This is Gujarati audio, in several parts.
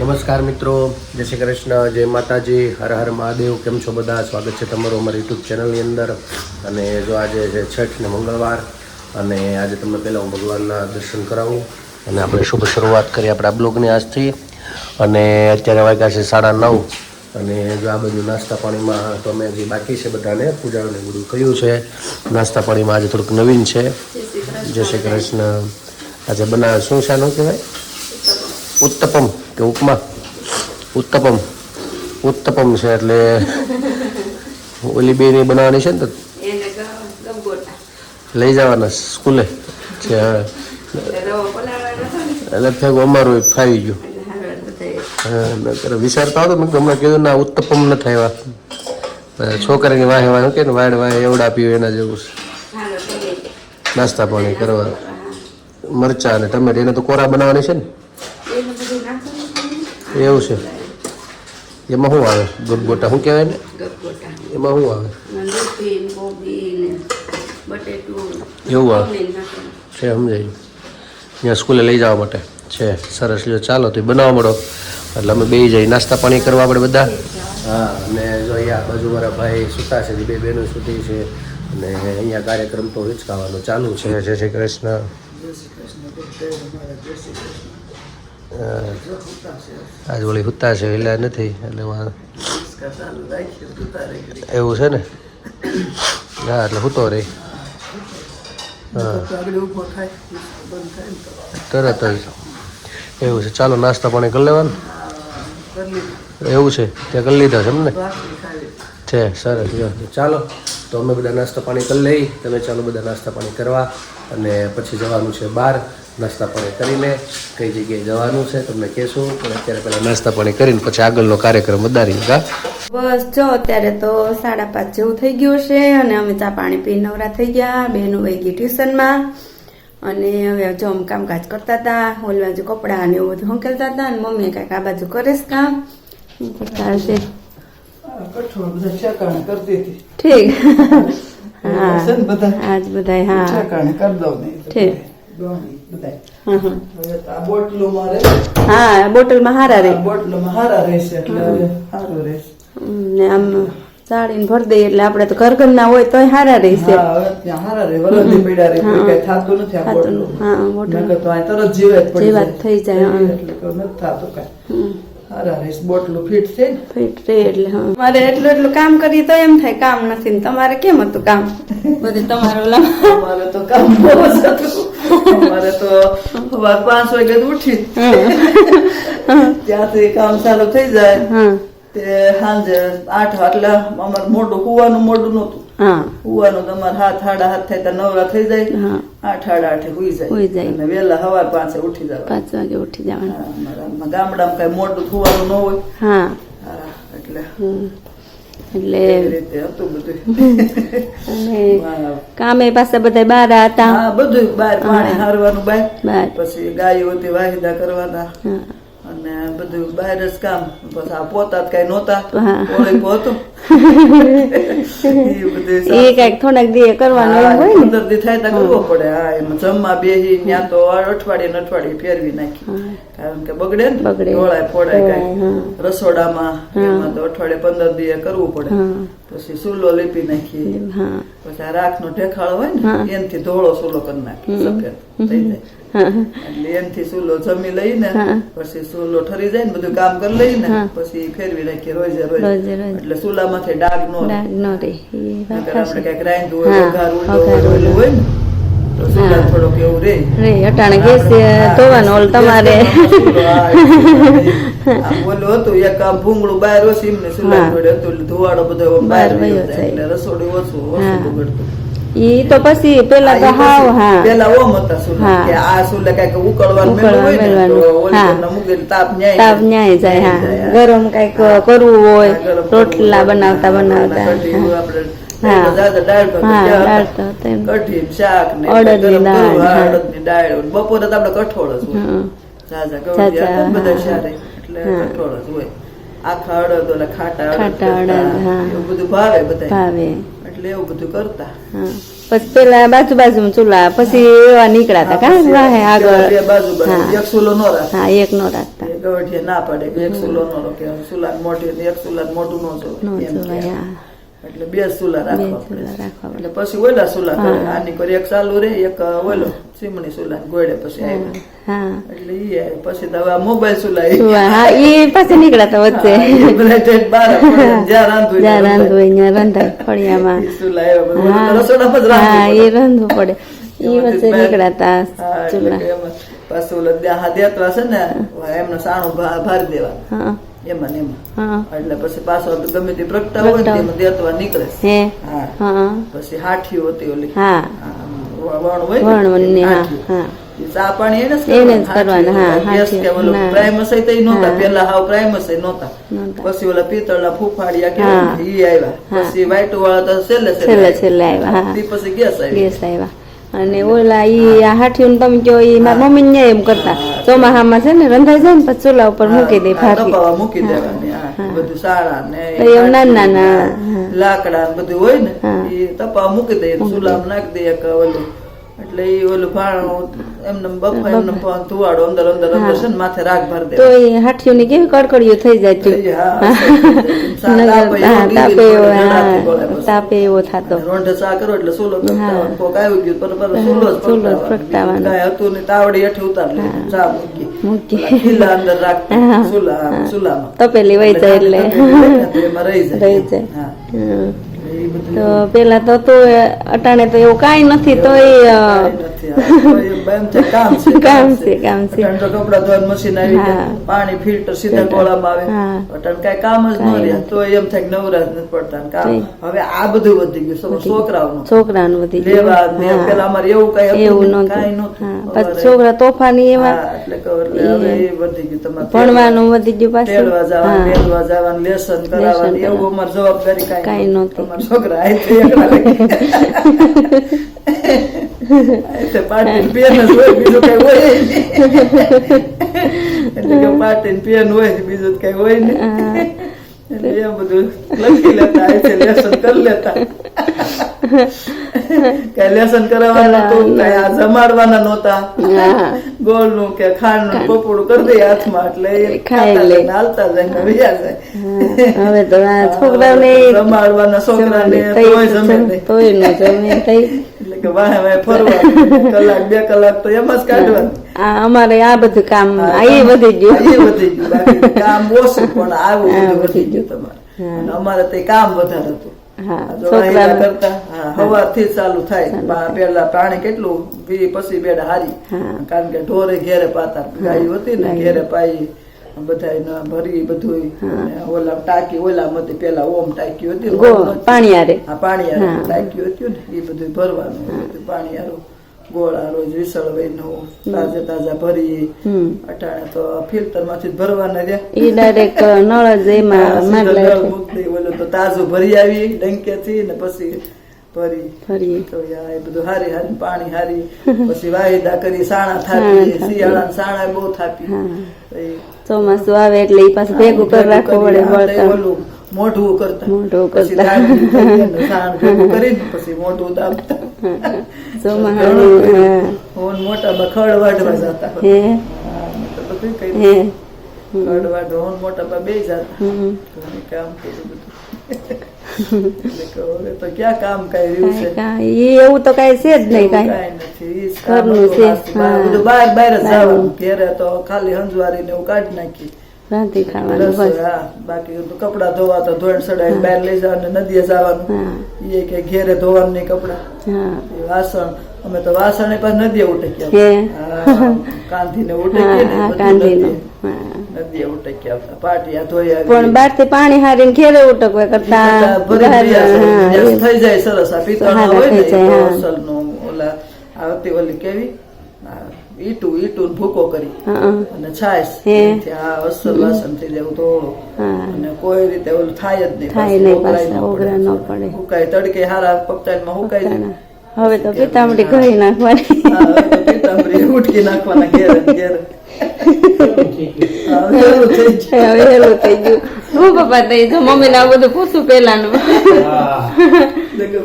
નમસ્કાર મિત્રો, જય શ્રી કૃષ્ણ, જય માતાજી, હર હર મહાદેવ, કેમ છો બધા? સ્વાગત છે તમારું અમારી યુટ્યુબ ચેનલની અંદર. અને જો આજે છે છઠ ને મંગળવાર, અને આજે તમને પહેલાં હું ભગવાનના દર્શન કરાવું. અને આપણે શુભ શરૂઆત કરીએ આપણા બ્લોગની આજથી. અને અત્યારે વાગ્યા છે સાડા નવ. અને જો આ બધું નાસ્તા પાણીમાં તો અમે જે બાકી છે બધાને પૂજાને બધું કર્યું છે. નાસ્તા પાણીમાં આજે થોડુંક નવીન છે. જય શ્રી કૃષ્ણ. આજે બનાવે શું આનું કહેવાય? ઉત્તપમ. કે ઉપમા ઉત્તપમ ઉત્તપમ છે એટલે ઓલી બેની બનાવવાની છે ને તો લઈ જવાના સ્કૂલે છે એટલે થયું અમારું ફાવી ગયું હા, વિચારતા હતો મેં હમણાં કીધું ના ઉત્તપમ ન થાય છોકરાની વાહે વાહે કે ને વાડ વાહે એવડા પીવું એના જેવું. નાસ્તા પાણી કરવા. મરચા અને ટમેટ એને તો કોરા બનાવવાની છે ને એનું બધું નાખવાનું છે ને. એવું છે. એમાં શું આવે? ગોટા શું કહેવાય ને એમાં શું આવે? એવું આવે. છે સમજાય ત્યાં સ્કૂલે લઈ જવા માટે. છે સરસ. લ્યો ચાલો તો બનાવવા મળો. એટલે અમે બે જઈ નાસ્તા પાણી કરવા આપણે બધા? હા અને જો અહીંયા બાજુ મારા ભાઈ સુતા છે બે બહેનો સુતી છે અને અહીંયા કાર્યક્રમ તો હિંચકાવાનો ચાલુ છે. જય શ્રી કૃષ્ણ. આજ વળી હુતા છે એટલે નથી, એટલે એવું છે ને? હા, એટલે હુતો હા. તરત જ. એવું છે. ચાલો, નાસ્તા પાણી કરી લેવાનું. એવું છે. ત્યાં કરી લીધા છે એમને છે, સરસ. ચાલો. તો અમે બધા નાસ્તા પાણી કરી લઈ. તમે ચાલો બધા નાસ્તા પાણી કરવા. અને પછી જવાનું છે બહાર. નાસ્તા પાણી કરીને કઈ જગ્યાએ જવાનું છે તમને કહેશું પણ અત્યારે પહેલાં નાસ્તા પાણી કરીને પછી આગળનો કાર્યક્રમ વધારી કા બસ જો અત્યારે તો સાડા પાંચ જેવું થઈ ગયું છે અને અમે ચા પાણી પી નવરા થઈ ગયા બેનું વહી ગઈ ટ્યુશનમાં અને હવે જો અમે કામકાજ કરતા હતા હોલ બાજુ કપડાં અને એવું બધું હંકેલતા હતા અને મમ્મી કાંઈક આ બાજુ કરે છે કામ. કરતા હશે? ઠીક. હા. બધા? આજ બધા હા. કરી ઠીક. હા, બોટલમાં રહે હારા રે. આ બોટલુમાં હારા રહેશે એટલે સારું રહેશે. ને આમ ચાળીને ભરી દઈએ એટલે આપણે તો ઘર ઘરના હોય તોય હારા રહેશે. હારા રહે. વરદી પીડા રહે. કઈ થાતું નથી આ થાતું હા, બોટલું. તો તરત જીવે જ પડી જીવાત થઈ જાય, એટલે નથી થાતું કઈ. હમ. બોટલું ફિટ થઈ ફિટ રહે એટલે હા. મારે એટલું એટલું કામ કરીએ તો એમ થાય કામ નથી ને તમારે કેમ હતું કામ? બધું તમારું ઓલા અમારે તો કામ બહુ જ હતું. અમારે તો પાંચ વાગે તો ઉઠી ત્યાંથી કામ ચાલુ થઈ જાય. હા. તે સાંજે આઠ એટલે અમારે મોઢું હુવાનું મોઢું નહોતું. હા. હુવાનું તમારે હાથ હાડા હાથ થાય ત્યાં નવરા થઈ જાય. આઠ હાડા આઠે હુઈ હુઈ જાય. જાય. અને વહેલા સવાર પાંચે ઉઠી જવા પાંચ વાગે ઉઠી જવાનું. અમારા ગામડામાં કઈ મોઢું થવાનું ન હોય. હા. એટલે. એટલે એવી રીતે હતું બધું. કામે પાસે બધા બાર હતા? બધું બાર પાણી હારવાનું બાય. બાર. પછી ગાયો હતી વાહિદા કરવાના. અને બધું બહાર જ કામ. પછી આ પોતા જ કઈ નહોતા. હા. ઓળે એ કંઈક થોડાક દી કરવાનું હોય ને? પંદર દી થાય તો કરવો પડે. હા એમ જમવા બેહી ત્યાં તો અઠવાડિયે ને અઠવાડિયે ફેરવી નાખી. કારણ કે બગડે ને બગડે. ઢોળાય ફોડાય કઈ રસોડામાં એમાં તો અઠવાડિયે પંદર દી કરવું પડે. પછી સુલો લીપી નાખીએ. પછી આ રાખનો ઢેખાળો હોય ને એનથી ધોળો સુલો કરી નાખી સફેદ થઈ જાય. એટલે એનથી સુલો જમી લઈને. પછી સુલો ઠરી જાય ને બધું કામ કરી લઈને. પછી ફેરવી નાખીએ રોજે રોજ. એટલે સુલામાંથી ડાઘ નો ન રે આપણે કંઈક હોય હા, વઘાર હોય ને. થોડોક એવું રે રે અટાણે ગેસ ધોવાનો તમારે. ઓલું હતું એક ભૂંગળું બહાર ઓછી એમને સુલા હા. હતું ધુવાડો બધો બહાર વયો જાય. એટલે રસોડું ઓછું ઓછું બગડતું. ઈ તો પછી પેલા તો હાવ હા. પેલા ઓમ હતા સુલા. કે આ સુલા કંઈક ઉકળવાનું હોય ને ઓલી હા. તાપ ન્યાય તાપ ન્યાય જાય હા. ગરમ કંઈક કરવું હોય રોટલા બનાવતા બનાવતા બપોરે તો આપડે કઠોળ જ હોય. ગવડિયા હતા ને કઠોળ જ હોય. આખા અડદ ઓલા ખાટા ખાટા અડદ, એવું બધું ભાવે બધા ભાવે. એટલે એવું બધું કરતા. હા. પછી પેલા બાજુ બાજુ ચૂલા પછી એવા નીકળ્યા હતા કા? વાહે આગળ. બાજુ બાજુ. એક ચૂલો નો રાખતા હા એક નો રાખતા. એ ના પડે એક સુલો નો રાખે ચૂલા મોટી એક ચૂલા મોટું નો નો જોવે જોવાય એટલે બે સુલા રાખવા પડે એટલે પછી ઓલા સુલા કરે આની કરી એક ચાલુ રે એક ઓલો ચીમણી સુલા ગોળે પછી આવ્યા એટલે ઈ. પછી તો આ મોબાઈલ સુલા ઈ. હા પાછી નીકળ્યા વચ્ચે બધા બહાર જ્યાં રાંધવું જ્યાં રાંધવું હોય ત્યાં ફળિયામાં સુલા આવ્યા. રસોડામાં જ હા એ રાંધવું પડે. ઈ વચ્ચે એટલે ચૂલા. પાછું ઓલા દેહા દેતવા છે ને એમનો સાણું ભાર ભારી દેવા હા. એમાં એમાં. એટલે પછી પાછો ગમે તે પ્રગટા હોય ને એમાં દેતવા નીકળે. હે. પછી હાઠી હોતી ઓલી. વણ હોય હા ચા પાણી એને જ કરવાના, હા, ગેસ કે. ઓલું નહોતા. પેલા હાવ. પછી ઓલા પિત્તળના ફૂફાડિયા. ને, ઈ આવ્યા. પછી વાઈટ વાળા તો છેલ્લે છેલ્લે આવ્યા. પછી ગેસ આવી ગેસ આવ્યા. અને ઓલા ઈ આ હાઠીયું તમે કહો ઈ મારા મમ્મી ને એમ કરતા. ચોમાહામાં છે ને રંધાઈ જાય ને પછી ચૂલા ઉપર મૂકી દે ભાગી મૂકી દેવાની બધું સારા ને એમ નાના નાના, લાકડા બધું હોય ને એ તપા મૂકી દે ચૂલા નાખી દે એક ઓલું. એટલે એ ઓલું ભાણું એમને બફા એમને ધુવાડો અંદર અંદર અંદર છે ને માથે રાગ ભર દે તો એ હાઠીયું ની કેવી કડકડીઓ થઈ જાય છે હા, હા, તાપે એવો તાપે એવો થતો. ચા કરો એટલે સુલો. કોક આવ્યું ગયું પણ પર સોલો જ. પ્રગટાવવાનો. કાંઈ હતું ને તાવડી હેઠે ઉતાર લે ચા મૂકી. મૂકી. ખીલા અંદર રાખતા. સુલા સુલામાં. તપેલી વહી જાય એટલે. એટલે રહી જાય. રહી જાય. હા. તો પેલા તો તું અટાણે તો એવું કઈ નથી તો એ કામ છે કામ છે, તો કપડાં ધોવાનું મશીન આવી ગયા. પાણી ફિલ્ટર સીધા ગોળામાં આવે. હા. અટાણે કામ જ ન રહ્યા તો એમ થાય નવરાજ નથી પડતા. કામ હવે આ બધું વધી ગયું છોકરાઓનું. છોકરાનું વધી ગયું. લેવા પેલા અમારે એવું કઈ એવું પછી અમારે- છોકરા તોફાની એવા. એટલે હવે એ વધી ગયું તમારે ભણવાનું વધી ગયું પાછું. તેડવા જવાનું લેસન કરાવવાનું. એવું અમારે જવાબદારી કઈ કાંઈ નહોતી. છોકરા આયથી એકલા લઈ. આયથી પાટીને પેન જ હોય બીજું કઈ હોય. એટલે કે પાટીને પેન હોય બીજું કઈ હોય ને એટલે એ બધું લખી લેતા આયથી લેસન કરી લેતા કઈ લેસન કરાવવાના તો કઈ આ જમાડવાના નહોતા. ગોળનું કે ખાંડ. નું પોપડું કરી દે હાથમાં એટલે ખાઈ લે. હાલતા જાય બીજા જાય. હવે તો આ છોકરાઓને રમાડવાના છોકરાને તોય જમે. તોય ન જમે એટલે કે વાહે વાહે ફરવા. કલાક બે કલાક તો એમ જ કાઢવાનું. અમારે આ બધું કામ એ વધી ગયું. એ વધી ગયું. કામ ઓછું પણ આવું બધું વધી ગયું તમારે. અમારે તે કામ વધારે હતું. હા આ જો વાહિલા છોકરા કરતા હા હવારથી જ ચાલુ થાય. પેલા પાણી કેટલું પી પછી બેડ હારી. કારણ કે ઢોરે ઘેરે પાતા. ગાયું હતી ને ઘેરે પાઈ બધા ભરી બધું ઓલા ટાંકી ઓલા હતી પેલા ઓમ ટાંકી હતી. પાણી આરે પાણી હા. ટાંકી હતી ને એ બધું ભરવાનું પાણી આરું ગોળા રોજ વિસળવાનું તાજા તાજા ભરી હમ. અટાણે તો ફિલ્ટરમાંથી ભરવાના રહ્યા. એ ડાયરેક્ટ નળ જ એમાં મૂકી દઈ. તો તાજો ભરી આવી ડંકેથી ને પછી ભરી ફરીએ તો યા બધું હારી હારી પાણી હારી પછી વાહિદા કરી સાણા થાપી શિયાળા સાણા બહુ થાપી ચોમાસું આવે એટલે એ પાછું ભેગું કરી રાખવું પડે ઓલું મોઢું કરતા મોઢું કરતા. કરીને પછી મોઢું દાબતા મોટા હા. હોન મોટામાં ખડ વાઢવા જતા ખડ વાઢવા હોન બે જતા. કામ કર્યું બધું. તો ક્યાં કામ કઈ રહ્યું છે? એવું તો કાંઈ છે જ નહીં કાંઈ. નથી. ઘરનું છે. બધું બહાર બહાર જ જવાનું. ઘેરે તો ખાલી હંજવારીને એવું કાઢી નાખી. રાંધી ખાવાનું બસ. બાકી કપડા ધોવા તો ધોઈને સડાઈ બહાર લઈ જવાનું નદીએ જવાનું. એ કે ઘેરે ધોવાનું નહીં કપડા. વાસણ. અમે તો વાસણ પાછા નદીએ ઉટક્યા કાંધીને ઉટકીએ નદીએ- ઉટક્યા આવતા પાટિયા ધોઈ પણ બહારથી પાણી હારીને ઘેરે ઉટકવા કરતા થઈ જાય સરસ. આ હોય ને. અસલનું ઓલા આવતી ઓલી કેવી? ઈટું ઈટું ભૂકો કરી. અને છાશ. આ અસર વાસણ થઈ દેવું તો હા. અને કોઈ રીતે ઓલું થાય જ નહીં થાય નહીં ન પડે. હુકાય તડકે હારા પગતાળમાં હુકાય જાય. હવે તો પિતામડી ઘરી નાખવાની. પિતામડી ઉટકી નાખવાના ઘેર ઘેરે. થઈ ગયું. થઈ ગયું. હું પપ્પા થઈ મમ્મી ને આ બધું પૂછું પેલાનું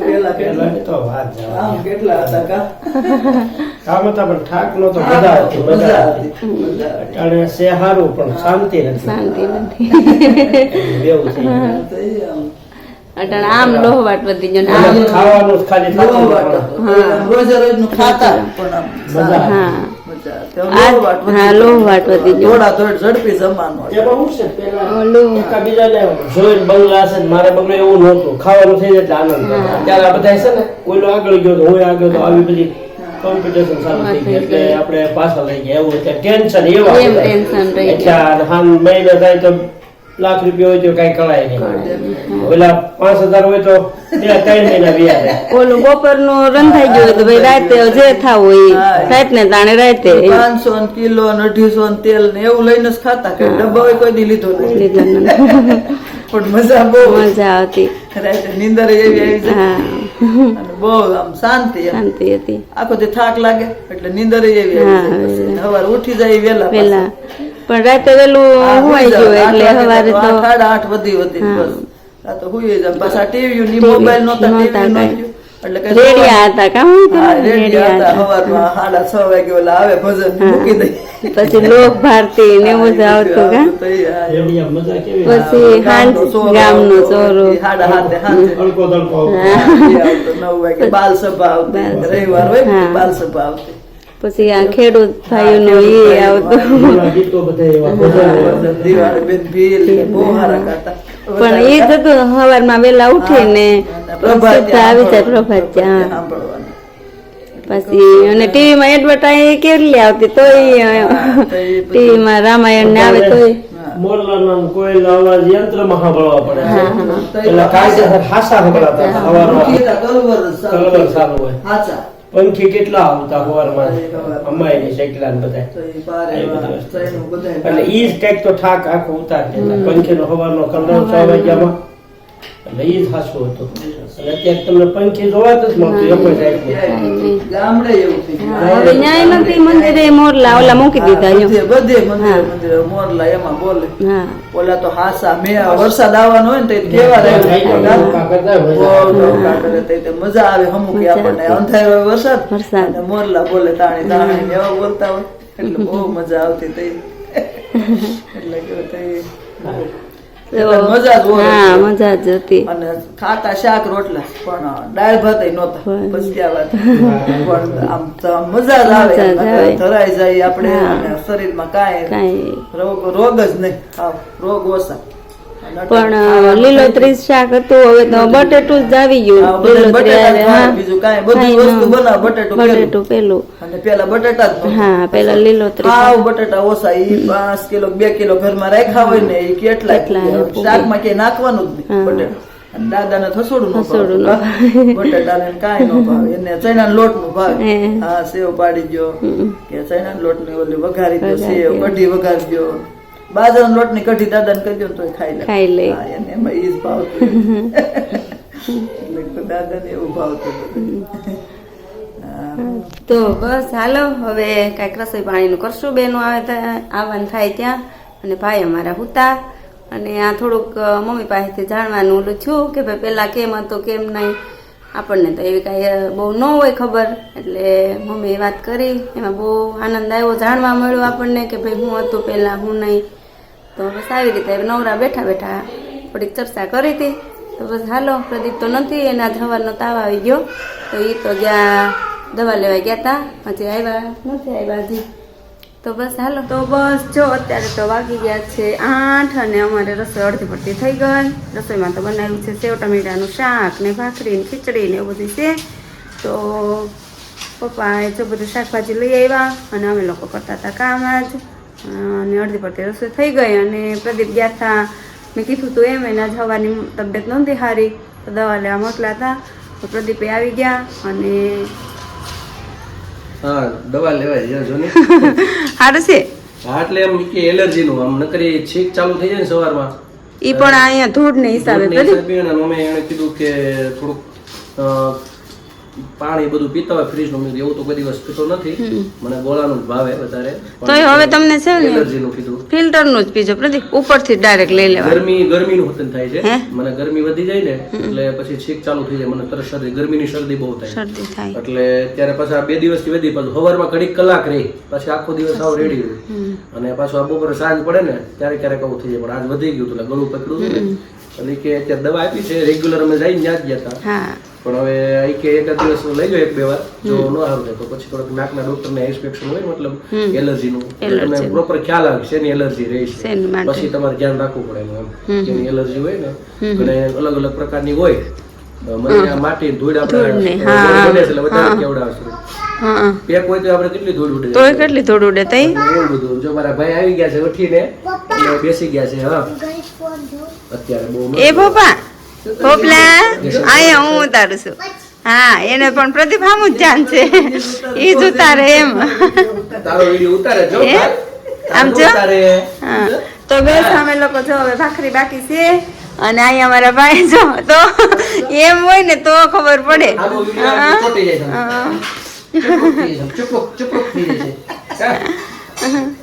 પેલા કેટલા હતા કા? કામ હતા પણ પણ શાંતિ નથી. શાંતિ નથી. એવું થઈ ગયું. આમ. લોહવાટ વધી ગયો ને આમ. ખાવાનું જ ખાલી રોજ રોજે રોજનું ખાતા પણ આમ મજા સારું. હા ગયો. ઝડપી જમવાનું બંગલા મારે બંગલો એવું નહોતું. ખાવાનું થઈ જાય આનંદ ત્યારે બધા છે ને આગળ ગયો તો હું આગળ તો આવી બધી કોમ્પિટિશન ચાલુ થઈ ગઈ. એટલે આપણે પાછા લઈ ગયા. એવું છે ટેન્શન એવા. ટેન્શન રહી મહિને થાય તો લાખ રૂપિયા હોય તો કઈ કળાય નહીં. ઓલા પાંચ હજાર હોય તો ત્રણ મહિના વ્યાજ ઓલું બપોરનું રંધાઈ ગયું તો ભાઈ રાતે જે થાવ હોય. રાત ને તાણે રાતે. પાંચસો ને કિલો ને અઢીસો ને તેલ ને એવું લઈને જ ખાતા કે ડબ્બા હોય કોઈ લીધો નથી. લીધું પણ મજા બહુ મજા આવતી. રાતે નીંદર એવી આવી જાય. બહુ આમ શાંતિ શાંતિ હતી. આખો દી થાક લાગે એટલે નીંદર એવી હા, આવી જાય. સવારે ઉઠી જાય વેલા પેલા પણ રાતે વેલું હુવાઈ ગયું એટલે સવારે તો આઠ સાડા આઠ વધી વધી બસ. આ તો હુઈ ટીવી ની મોબાઈલ નહોતા નહોતા ટીવી નહોતું. મૂકી પછી લોક ભારતી ને એવું જ આવતું કા? પછી હાંસ મજા નો પછી હાંજ ગામનો ચોરો. બાલ સભા આવતી. રવિવાર હોય બાલ સભા આવતી. પછી આ ખેડૂત ભાઈઓ નું એ આવતું ને પણ એ જ હતું સવારમાં વેલા ઉઠીને સીધા આવી જાય પ્રભાત હા પછી અને ટીવી માં એડવર્ટાઈઝ કેટલી આવતી? તોય ટીવી માં રામાયણ ને આવે તોય. મોરલાના ને કોયલના અવાજ યંત્રમાં સાંભળવા પડે એટલે કાયદેસર હાસા સંભળાતા સવારમાં કલવર કલવર સારું હોય. હાચા. પંખી કેટલા આવતા હવારમાં? અમાયની શેકલા ને બધા. અને ઈ જ કંઈક તો ઠાક આખો ઉતાર દેતા. પંખીનો હવાનો કલર છ વાગ્યામાં. એટલે એ જ હાસું હતું. અને અત્યારે તમને પંખી જોવા જ મળતું એમ જ ગામડે એવું થઈ ગયું. ન્યાય નથી મંદિરે મોરલા ઓલા મૂકી દીધા બધે બધે મંદિરે મંદિરે મોરલા એમાં બોલે. ઓલા તો હાસા મે વરસાદ આવવાનો હોય ને તો કેવા રહે? મજા આવે હમું આપણને. અંધારો હોય વરસાદ વરસાદ. મોરલા બોલે તાણી તાણી. ને એવા બોલતા હોય. એટલે બહુ મજા આવતી તઈ એટલે કે તઈ હા મજા જ હતી. અને ખાતા શાક રોટલા પણ દાળ ભાત નહોતા. પણ આમ તો મજા જ આવે. ધરાઈ જાય આપણે શરીરમાં કાંઈ કાંઈ રોગ રોગ જ નહીં. રોગ ઓછા. પણ લીલોતરી શાક હતું હવે તો બટેટું જ આવી ગયું. લીલોતરી. બીજું કાંઈ. બધી વસ્તુ ન. બટેટું બટેટું પેલું. અને પેલા બટેટા જ હા પેલા લીલોતરી આવ બટેટા ઓસા ઈ પાંચ કિલો બે કિલો ઘરમાં રાખ્યા હોય ને ઈ કેટલા. શાકમાં કે નાખવાનું જ નહીં બટેટા. દાદાને થસોડું થસોડું ન બટેટાને ને કાંઈ નો ભાવે. એને ચણાના લોટનું ભાવે. હે. સેવ પાડી ગયો કે ચણા લોટ ને ઓલી વઘારી દો સેવ. કઢી વઘારી દો બાજરાના લોટની કઢી દાદાને કહી દો તો ખાઈ લે. ખાઈ લે. એને એમાં ઈ જ ભાવતું એટલે દાદાને એવું ભાવતું તો બસ હાલો હવે કાંઈક રસોઈ પાણીનું કરશું. બેનો આવે આવવાનું થાય ત્યાં. અને ભાઈ અમારા હુતા. અને આ થોડુંક મમ્મી પાસેથી જાણવાનું ઓલું છું કે ભાઈ પહેલાં કેમ હતો કેમ નહીં. આપણને તો એવી કાંઈ બહુ ન હોય ખબર. એટલે મમ્મીએ વાત કરી. એમાં બહુ આનંદ આવ્યો. જાણવા મળ્યું આપણને કે ભાઈ હું હતું પહેલાં હું નહીં. તો બસ આવી રીતે નવરા બેઠા બેઠા થોડીક ચર્ચા કરી હતી. તો બસ હાલો, પ્રદીપ તો નથી, એના સવારનો તાવ આવી ગયો. તો એ તો ગયા, દવા લેવા ગયા હતા હજી આવ્યા, નથી આવ્યા હજી. તો બસ હાલો. તો બસ જો, અત્યારે તો વાગી ગયા છે આઠ અને અમારે રસોઈ અડધી પડતી થઈ ગઈ. રસોઈમાં તો બનાવ્યું છે સેવ, ટમેટાનું શાક ને ભાખરી ને ખીચડી ને એવું બધું છે. તો પપ્પાએ જો બધું શાકભાજી લઈ આવ્યા અને અમે લોકો કરતા હતા કામ જ અને અડધી પડતી રસોઈ થઈ ગઈ અને પ્રદીપ ગયા હતા મેં કીધું તું એમ એના જવાની તબિયત નહોતી સારી તો દવા લેવા મોકલા હતા તો પ્રદીપે આવી ગયા અને હા દવા લેવાય જો ને સારું છે. હા એટલે એમ કે એલર્જી નું આમ નકરી છીક ચાલુ થઈ જાય ને સવારમાં. એ પણ અહીંયા ધૂળ ને હિસાબે પ્રદીપ અમે એને કીધું કે થોડુંક પાણી બધું પીતા હોય ફ્રીજનું એવું તો કોઈ દિવસ પીતો નથી. મને ગોળાનું જ ભાવે વધારે. તોય હવે તમને છે ને એલર્જીનું કીધું. ફિલ્ટરનું જ પીજો પ્રદીપ ઉપરથી ડાયરેક્ટ લઈ લેવા ગરમી ગરમીનું વતન થાય છે. મને ગરમી વધી જાય ને એટલે પછી છીક ચાલુ થઈ જાય. મને તરત શરદી ગરમીની શરદી બહુ થાય. શરદી થાય. એટલે ત્યારે પાછા આ બે દિવસથી વધી પાછું માં ઘડીક કલાક રહી. પછી આખો દિવસ આવ રેડી રહી અને પાછું આ બપોરે સાંજ પડે ને ત્યારે ક્યારેક આવું થઈ જાય. પણ આજ વધી ગયું એટલે ગળું પકડ્યું એટલે કે અત્યારે દવા આપી છે. રેગ્યુલર અમે જઈને ત્યાં જ ગયા હતા. પણ હવે અહીં કે એક દિવસ લઈ જાઓ એક બે વાર જો ન આવે તો પછી થોડુંક નાકના ડોક્ટરને ઇન્સ્પેક્શન હોય મતલબ એલર્જીનું. તમને પ્રોપર ખ્યાલ આવે છે એની એલર્જી રહે છે. પછી તમારે ધ્યાન રાખવું પડે એમ. જેની એલર્જી હોય ને અને અલગ અલગ પ્રકારની હોય. મને માટી ધૂળ આપણે એટલે વધારે કેવડાવશું પેક હોય તો આપણે કેટલી ધૂળ ઉડે? તોય કેટલી થોડું ઉડે તઈ? એવું બધું જો મારા ભાઈ આવી ગયા છે ઉઠીને બેસી ગયા છે હા. અત્યારે બહુ એ પપ્પા પોપલા અહીંયા હું ઉતારું છું. હા એને પણ પ્રદીપ આમ જ જાન છે. એ જ ઉતારે એમ. આમ છો જો? હા. તો બસ અમે લોકો જો હવે ભાખરી બાકી છે. અને અહીંયા અમારા ભાઈ જો તો એમ હોય ને તો ખબર પડે. હા.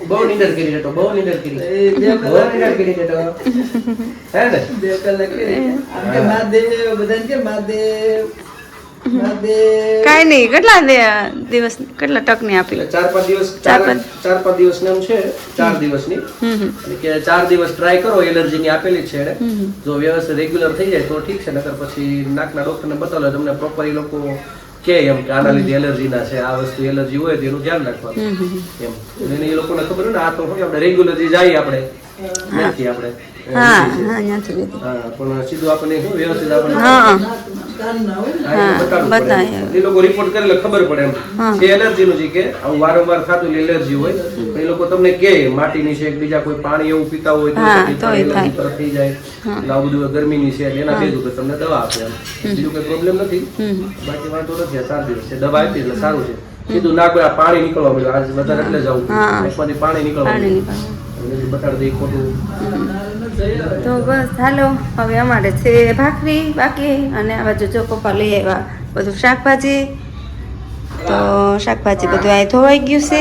બહુ નિંદર કરી દેતો બહુ નિંદર કરી. બહુ નિંદર કરી દેતો હે ને? બે કલાક કરી. આમ કે મહાદેવ બધાને કે મહાદેવ કાંઈ નહીં કેટલા દિવસ કેટલા ટકની આપી? ચાર પાંચ દિવસ ચાર ચાર પાંચ. દિવસ ને એમ છે ચાર દિવસની. હમ હમ. કે ચાર દિવસ ટ્રાય કરો એલર્જી ની આપેલી છે જો વ્યવસ્થિત રેગ્યુલર થઈ જાય તો ઠીક છે નકર પછી નાકના ડોક્ટરને બતાવો તમને પ્રોપર એ લોકો કે એમ કે આના લીધે એલર્જી ના છે આ વસ્તુ એલર્જી હોય તેનું ધ્યાન રાખવાનું. એમ. એને એ લોકોને ખબર હોય ને આ તો આપણે રેગ્યુલરલી જઈએ આપણે. નથી આપણે. હા હા ત્યાંથી લીધી પણ સીધું આપણને શું વ્યવસ્થિત આપણને હા કાન ના હોય ને હા, એ બતાડવું પડે. બતાય. એ લોકો રિપોર્ટ કરે ખબર પડે એમ. એ એલર્જી નું છે કે આવું વારંવાર થતું એલર્જી હોય એ લોકો તમને કે માટીની છે બીજા કોઈ પાણી એવું પીતા હોય તો તરત થઈ જાય. એટલે આવું બધું ગરમીની છે એના ભેગું કે તમને દવા આપે એમ. બીજું કોઈ પ્રોબ્લેમ નથી? બાકી વાંધો નથી આ ચાર દિવસ છે. દવા આપી એટલે સારું છે. કીધું ના કોઈ પાણી નીકળવા મળ્યું આજ વધારે એટલે હા. એકમાંથી પાણી નીકળવા બતાડી ખોટું. તો બસ, હાલો, હવે અમારે છે ભાખરી બાકી અને આ બાજુ જો પપ્પા લઈ આવ્યા બધું શાકભાજી. તો શાકભાજી બધું આ ધોવાઈ ગયું છે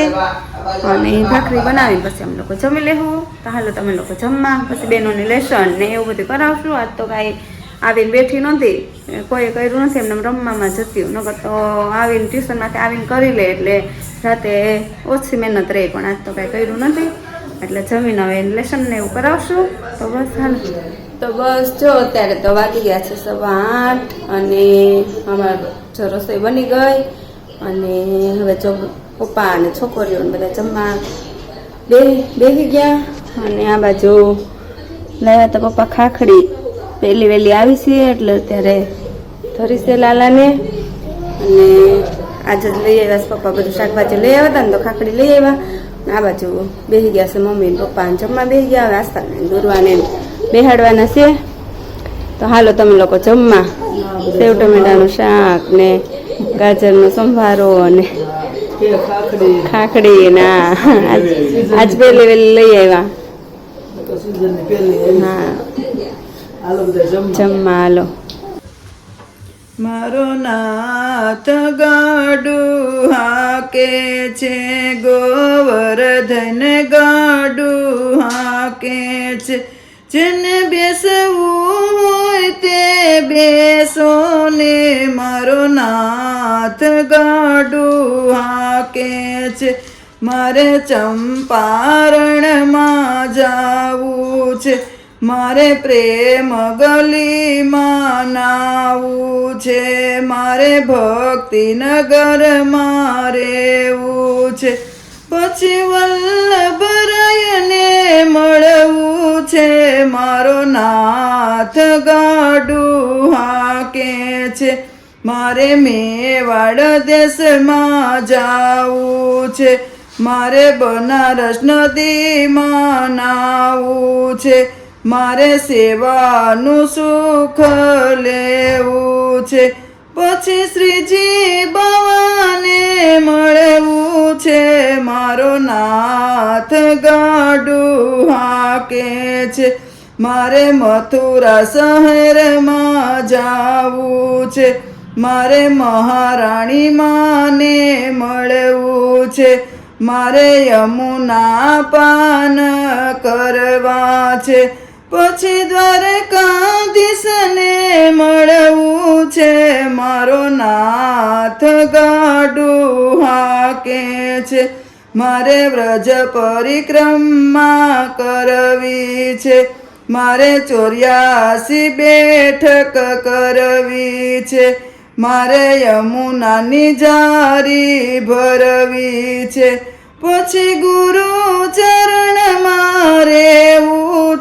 અને ભાખરી બનાવી પછી અમે લોકો જમી લેવું તો હાલો, તમે લોકો જમવા, પછી બહેનોને લેસન ને એવું બધું કરાવશું. આજ તો કાંઈ આવીને બેઠી નહોતી. કોઈ કર્યું નથી, એમને રમવામાં જતી નકર તો આવીને ટ્યુશનમાંથી આવીને કરી લે એટલે રાતે ઓછી મહેનત રહે પણ આજ તો કાંઈ કર્યું નથી. એટલે જમીન હવે લેસન ને એવું કરાવશું. તો બસ હાલ. તો બસ જો અત્યારે તો વાગી ગયા છે સવા આઠ અને અમાર જો રસોઈ બની ગઈ અને હવે જો પપ્પા અને છોકરીઓ ને બધા જમવા બે બેસી ગયા અને આ બાજુ લાવ્યા તો પપ્પા ખાખડી પહેલી વહેલી આવી છે એટલે અત્યારે ધરી છે લાલાને. અને આજે જ લઈ આવ્યા પપ્પા. બધું શાકભાજી લઈ આવ્યા હતા ને તો ખાખડી લઈ આવ્યા. આ બાજુ બેસી ગયા છે મમ્મી ને પપ્પા જમવા બેસી ગયા હવે આસ્તાને દોરવાને બેહાડવાના છે. તો હાલો તમે લોકો જમવા. સેવ ટમેટાનું શાક ને ગાજરનો સંભારો અને ખાખડી ના આજ પહેલી વહેલી લઈ આવ્યા. હા. જમવા હાલો. મારો નાથ ગાડું હાકે છે, ગોવર્ધન ગાડું હાકે છે. જેને બેસવું હોય તે બેસો ને, મારો નાથ ગાડું હાકે છે. મારે ચંપારણમાં જાવું છે. મારે પ્રેમ ગલી માનાવું છે, મારે ભક્તિ નગર મારેવું છે. પછી વલ્લભરાયને મળવું છે, મારો નાથ ગાડું હાકે છે. મારે મેવાડ દેશમાં જાવું છે, મારે બનારસ નદીમાં નાવું છે. મારે સેવાનું સુખ લેવું છે. પછી શ્રીજી બાવાને મળવું છે. મારો નાથ ગાડું હાકે છે. મારે મથુરા શહેરમાં જાવું છે. મારે મહારાણી માને મળવું છે. મારે યમુના પાન કરવા છે. પછી દ્વારકાધીશને મળવું છે. મારો નાથ ગાડું હાકે છે. મારે વ્રજ પરિક્રમા કરવી છે. મારે ચોર્યાસી બેઠક કરવી છે. મારે યમુનાની જારી ભરવી છે. પછી ગુરુ ચરણ ચરણમાં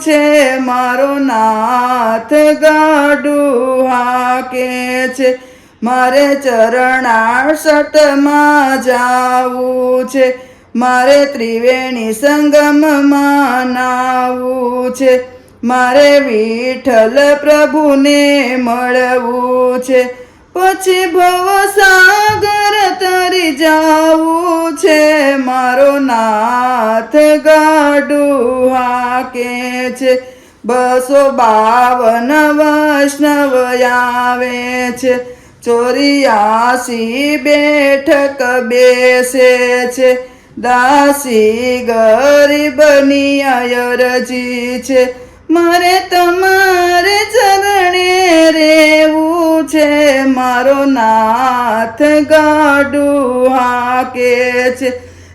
છે મારો નાથ ગાડું હાકે છે. મારે ચરણાસટમાં જાવું છે. મારે ત્રિવેણી સંગમમાં નાવું છે. મારે વિઠ્ઠલ પ્રભુને મળવું છે. પછી ભવસાગર તરી જાવું છે. મારો નાથ ગાડું હાકે છે. બસો બાવન વૈષ્ણવ આવે છે. ચોર્યાસી બેઠક બેસે છે. દાસી ગરીબની અયરજી છે. મારે તમારે ચરણે રેવું છે. મારો નાથ ગાડું હાકે છે.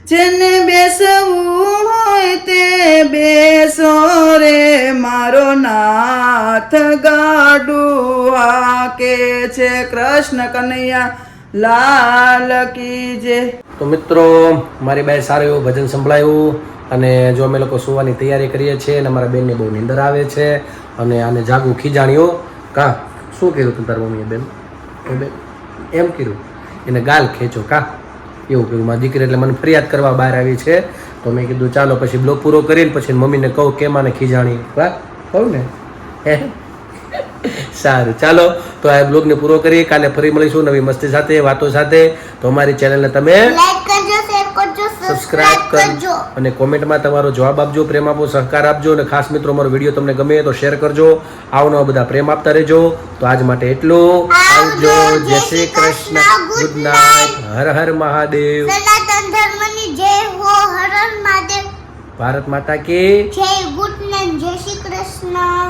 જેને બેસવું હોય તે બેસો રે. મારો નાથ ગાડું હાકે છે. કૃષ્ણ કનૈયા લાલ કી જય તો મિત્રો, મારી બાએ સારું એવું ભજન સંભળાયું અને જો અમે લોકો સુવાની તૈયારી કરીએ છીએ અને મારા બેનને બહુ નીંદર આવે છે અને આને જાગું ખીજાણ્યો. કા? શું કર્યું તું તારા મમ્મીએ બેન? બેન, એમ કર્યું? એને ગાલ ખેંચો, કા? એવું કર્યું. મારી દીકરી એટલે મને ફરિયાદ કરવા બહાર આવી છે. તો મેં કીધું, ચાલો પછી બ્લોક પૂરો કરીને પછી મમ્મીને કહું, કેમ આને ખીજાણી? કા? કહું ને? હે? સારું, ચાલો. તો આ બ્લોગને પૂરો કરીએ. કાલે ફરી મળીશું નવી મસ્તી સાથે વાતો સાથે. તો અમારી ચેનલને તમે સબસ્ક્રાઇબ કરજો અને કોમેન્ટમાં તમારો જવાબ આપજો પ્રેમ આપો સહકાર આપજો અને ખાસ મિત્રો મારો વીડિયો તમને ગમે તો શેર કરજો. આવનો બધા પ્રેમ આપતા રહેજો. તો આજ માટે એટલું. આવજો જય શ્રી કૃષ્ણ. ગુડ નાઇટ હર હર મહાદેવ. ભારત માતા કે. જય ગુડ નાઇટ જય શ્રી કૃષ્ણ.